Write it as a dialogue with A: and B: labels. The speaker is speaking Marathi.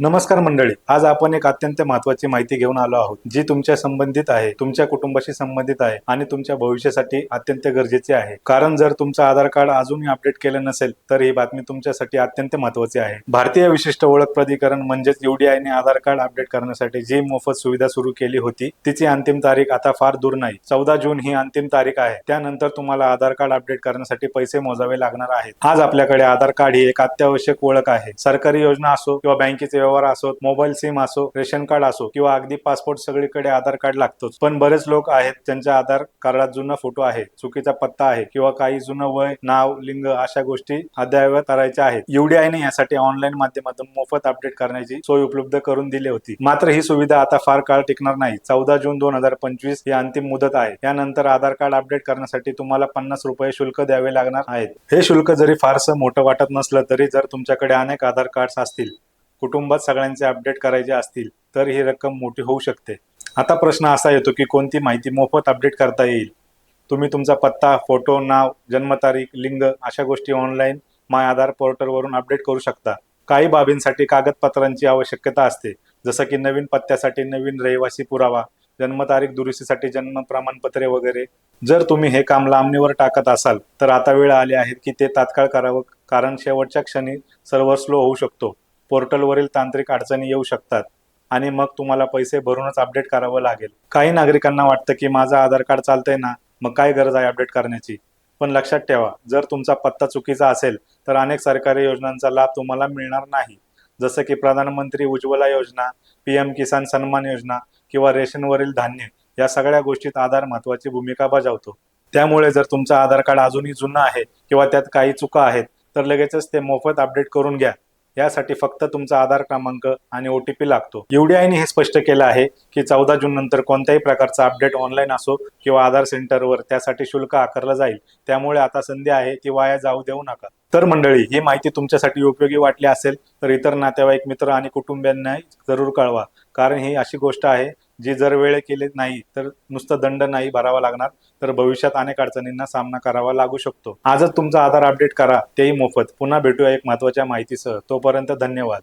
A: नमस्कार मंडळी. आज आपण एक अत्यंत महत्वाची माहिती घेऊन आलो आहोत जी तुमच्या संबंधित आहे तुमच्या कुटुंबाशी संबंधित आहे आणि तुमच्या भविष्यासाठी अत्यंत गरजेची आहे. कारण जर तुमचं आधार कार्ड अजूनही अपडेट केलं नसेल तर ही बातमी तुमच्यासाठी अत्यंत महत्वाची आहे. भारतीय विशिष्ट ओळख प्राधिकरण म्हणजेच युडीआयने आधार कार्ड अपडेट करण्यासाठी जी मोफत सुविधा सुरू केली होती तिची अंतिम तारीख आता फार दूर नाही. चौदा जून ही अंतिम तारीख आहे. त्यानंतर तुम्हाला आधार कार्ड अपडेट करण्यासाठी पैसे मोजावे लागणार आहेत. आज आपल्याकडे आधार कार्ड ही एक अत्यावश्यक ओळख आहे. सरकारी योजना असो किंवा बँकेचे व्यवहार असो मोबाईल सिम असो रेशन कार्ड असो किंवा अगदी पासपोर्ट सगळीकडे आधार कार्ड लागतोच. पण बरेच लोक आहेत ज्यांच्या आधार कार्डात जुना फोटो आहे चुकीचा पत्ता आहे किंवा काही जुनं वय नाव लिंग अशा गोष्टी अद्ययावत करायच्या आहेत. युडीआयने यासाठी ऑनलाईन माध्यमातून मोफत अपडेट करण्याची सोय उपलब्ध करून दिली होती. मात्र ही सुविधा आता फार काळ टिकणार नाही. चौदा जून दोन हजार पंचवीस ही अंतिम मुदत आहे. यानंतर आधार कार्ड अपडेट करण्यासाठी तुम्हाला पन्नास रुपये शुल्क द्यावे लागणार आहेत. हे शुल्क जरी फारसं मोठं वाटत नसलं तरी जर तुमच्याकडे अनेक आधार कार्ड्स असतील कुटुंबात सगळ्यांचे अपडेट करायचे असतील तर ही रक्कम मोठी होऊ शकते. आता प्रश्न असा येतो की कोणती माहिती मोफत अपडेट करता येईल? तुम्ही तुमचा पत्ता फोटो नाव जन्मतारीख लिंग अशा गोष्टी ऑनलाईन माय आधार पोर्टलवरून अपडेट करू शकता. काही बाबींसाठी कागदपत्रांची आवश्यकता असते जसं की नवीन पत्त्यासाठी नवीन रहिवासी पुरावा जन्मतारीख दुरुस्तीसाठी जन्म प्रमाणपत्रे वगैरे. जर तुम्ही हे काम लांबणीवर टाकत असाल तर आता वेळ आली आहे की ते तात्काळ करावं कारण शेवटच्या क्षणी सर्व्हर स्लो होऊ शकतो. पोर्टलवरील तांत्रिक अडचणी येऊ शकतात आणि मग तुम्हाला पैसे भरूनच अपडेट करावं लागेल. काही नागरिकांना वाटतं की माझं आधार कार्ड चालतंय ना मग काय गरज आहे अपडेट करण्याची? पण लक्षात ठेवा जर तुमचा पत्ता चुकीचा असेल तर अनेक सरकारी योजनांचा लाभ तुम्हाला मिळणार नाही. जसं की प्रधानमंत्री उज्ज्वला योजना पी एम किसान सन्मान योजना किंवा रेशनवरील धान्य या सगळ्या गोष्टीत आधार महत्वाची भूमिका बजावतो. त्यामुळे जर तुमचं आधार कार्ड अजूनही जुनं आहे किंवा त्यात काही चुका आहेत तर लगेचच ते मोफत अपडेट करून घ्या. यासाठी फक्त तुमचा आधार क्रमांक आणि ओ टी पी लागतो. युडीआयने हे स्पष्ट केलं आहे की चौदा जून नंतर कोणत्याही प्रकारचा अपडेट ऑनलाईन असो किंवा आधार सेंटरवर त्यासाठी शुल्क आकारलं जाईल. त्यामुळे आता संधी आहे ती वाया जाऊ देऊ नका. तर मंडळी ही माहिती तुमच्यासाठी उपयोगी वाटली असेल तर इतर नातेवाईक मित्र आणि कुटुंबियांना जरूर कळवा. कारण ही अशी गोष्ट आहे जे जर वेळ केले नाही तर नुसतं दंड नाही भरावा लागणार तर भविष्यात अनेक अडचणींना सामना करावा लागू शकतो. आजच तुमचा आधार अपडेट करा. तेही मोफत. पुन्हा भेटूया एक महत्त्वाच्या माहितीसह. तोपर्यंत धन्यवाद.